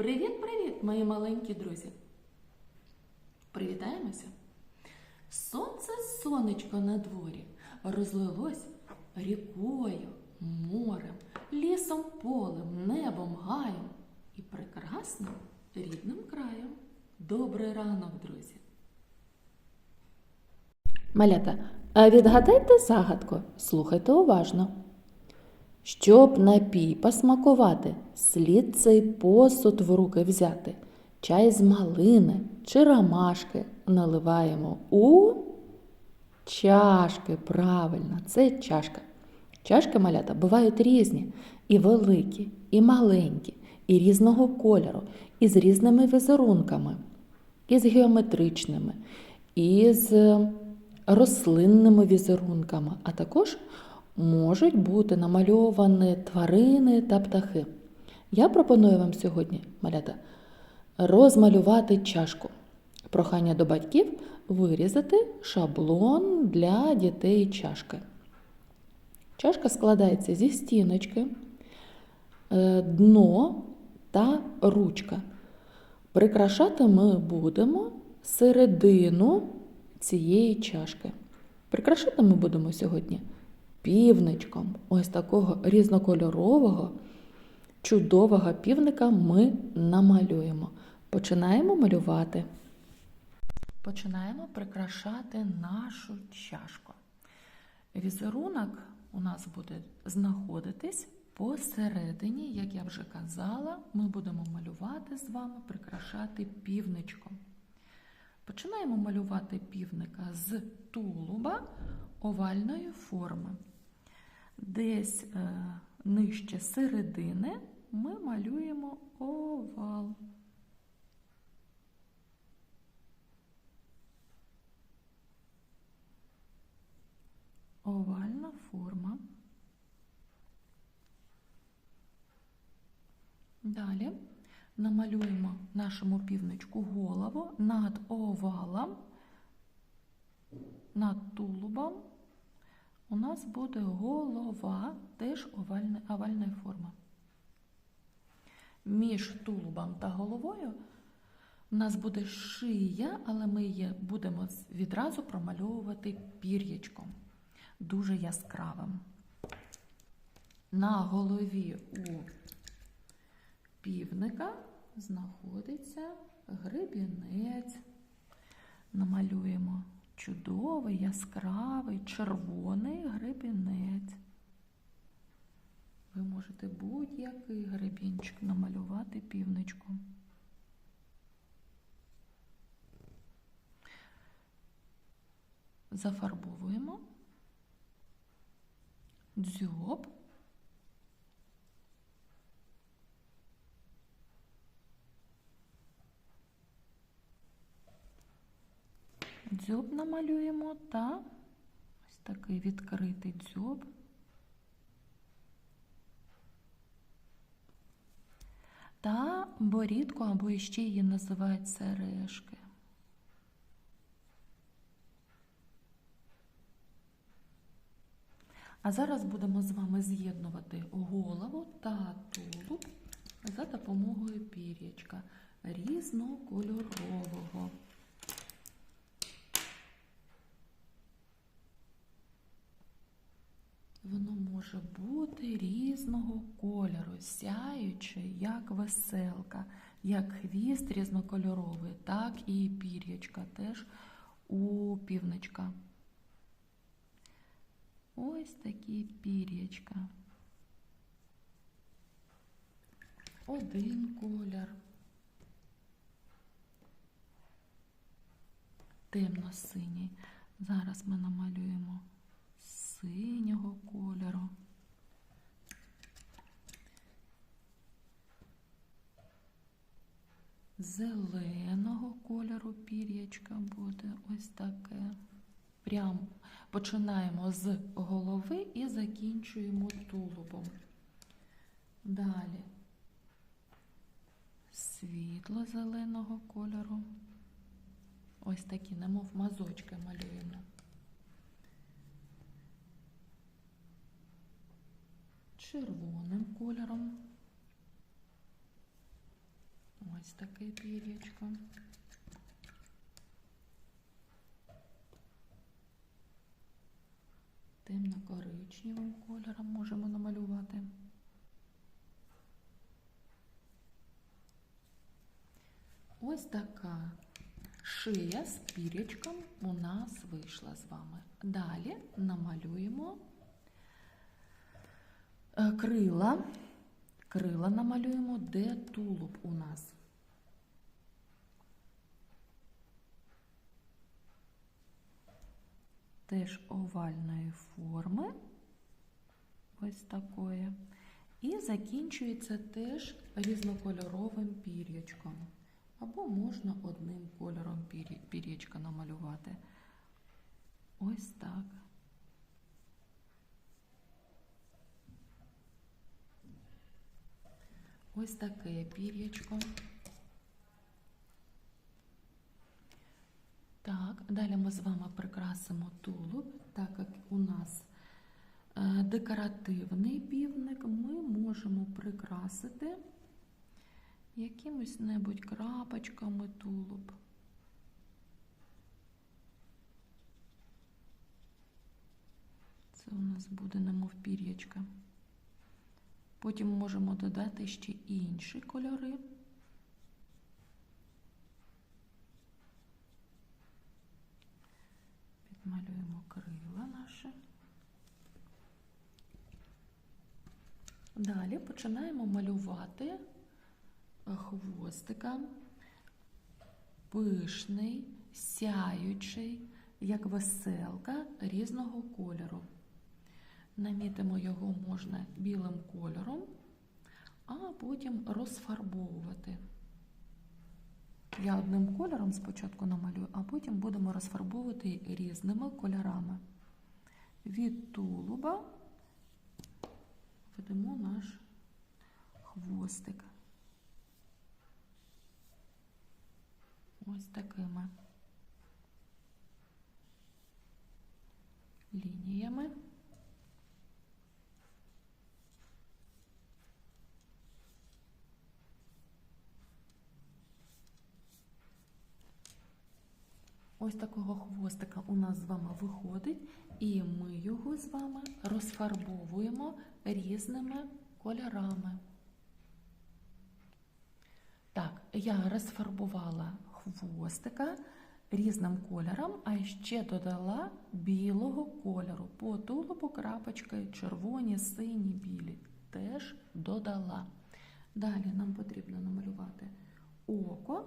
Привіт-привіт, мої маленькі друзі! Привітаємося! Сонце сонечко на дворі розлилось рікою, морем, лісом, полем, небом, гаєм і прекрасним рідним краєм. Добрий ранок, друзі! Малята, а відгадайте загадку, слухайте уважно. Щоб напій посмакувати, слід цей посуд в руки взяти. Чай з малини чи ромашки наливаємо у чашки. Правильно, це чашка. Чашки малята бувають різні, і великі, і маленькі, і різного кольору, і з різними візерунками, і з геометричними, і з рослинними візерунками, а також можуть бути намальовані тварини та птахи. Я пропоную вам сьогодні, малята, розмалювати чашку. Прохання до батьків вирізати шаблон для дітей чашки. Чашка складається зі стіночки, е, дно та ручка. Прикрашати ми будемо середину цієї чашки. Прикрашати ми будемо сьогодні півничком. Ось такого різнокольорового, чудового півника ми намалюємо. Починаємо малювати. Починаємо прикрашати нашу чашку. Візерунок у нас буде знаходитись посередині, як я вже казала, ми будемо малювати з вами, прикрашати півничком. Починаємо малювати півника з тулуба овальної форми. Десь е, нижче середини ми малюємо овал. Овальна форма. Далі намалюємо нашому півничку голову над овалом, над тулубом. У нас буде голова, теж овальна, овальної форми. Між тулубом та головою у нас буде шия, але ми її будемо відразу промальовувати пір'ячком, дуже яскравим. На голові у півника знаходиться гребінець. Намалюємо чудовий, яскравий, червоний гребінець. Ви можете будь-який гребінчик намалювати півничком. Зафарбовуємо дзьоб. Дзьоб намалюємо та ось такий відкритий дзьоб. Та борідку або ще її називають сережки. А зараз будемо з вами з'єднувати голову та тулуб за допомогою пір'ячка різнокольорового. Воно може бути різного кольору, сяюче, як веселка, як хвіст різнокольоровий, так і пір'ячка теж у півничка. Ось такі пір'ячка. Один колір. Темно-синій. Зараз ми намалюємо синього кольору. Зеленого кольору пір'ячка буде ось таке. Прямо починаємо з голови і закінчуємо тулубом. Далі світло-зеленого кольору. Ось такі, немов мазочки малюємо. Червоним кольором. Ось таке пір'ячко. Темно-коричневим кольором можемо намалювати. Ось така шия з пір'ячком у нас вийшла з вами. Далі намалюємо крила. Крила намалюємо, де тулуб у нас. Теж овальної форми, ось такої. І закінчується теж різнокольоровим пір'ячком. Або можна одним кольором пір'я- пір'ячка намалювати. Ось так. Ось таке пір'ячко. Так, далі ми з вами прикрасимо тулуб, так як у нас е, декоративний півник, ми можемо прикрасити якимось небудь крапочками тулуб. Це у нас буде немов пір'ячка. Потім можемо додати ще інші кольори. Підмалюємо крила наші. Далі починаємо малювати хвостика, пишний, сяючий, як веселка різного кольору. Намітимо його можна білим кольором, а потім розфарбовувати. Я одним кольором спочатку намалюю, а потім будемо розфарбовувати різними кольорами. Від тулуба ведемо наш хвостик. Ось такими лініями. Ось такого хвостика у нас з вами виходить, і ми його з вами розфарбовуємо різними кольорами. Так, я розфарбувала хвостика різним кольором, а ще додала білого кольору. По тулубу крапочки червоні, сині, білі. Теж додала. Далі нам потрібно намалювати око.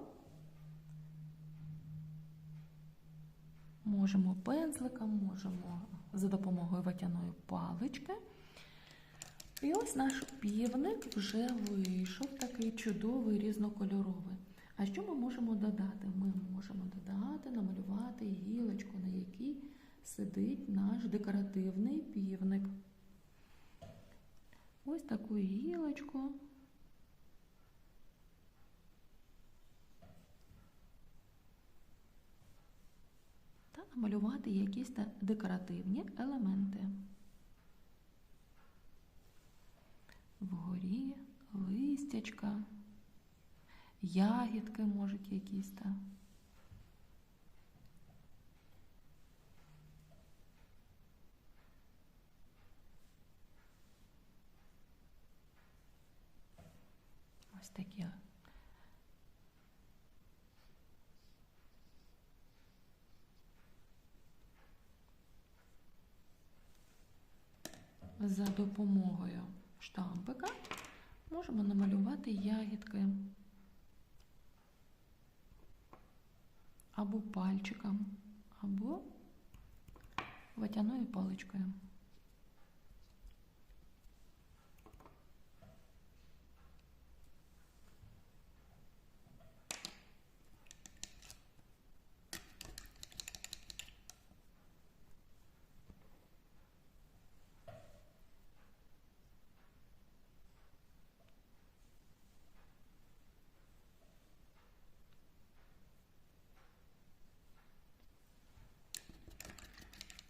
Можемо пензликом, можемо за допомогою ватяної палички. І ось наш півник вже вийшов такий чудовий різнокольоровий. А що ми можемо додати? Ми можемо додати, намалювати гілочку, на якій сидить наш декоративний півник. Ось таку гілочку. Та намалювати якісь декоративні елементи. Вгорі листячка, ягідки можуть якісь та. Ось такі. За допомогою штампика можемо намалювати ягідки або пальчиком, або ватяною паличкою.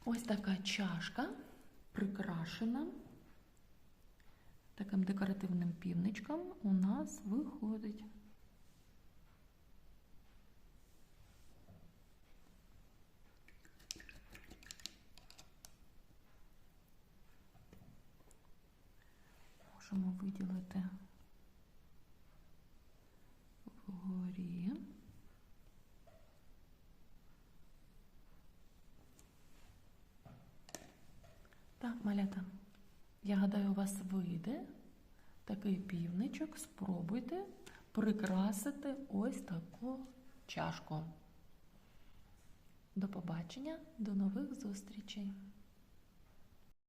Ось така чашка прикрашена. Таким декоративним півничком у нас виходить. Можемо виділити. Так, малята, я гадаю, у вас вийде такий півничок. Спробуйте прикрасити ось таку чашку. До побачення, до нових зустрічей!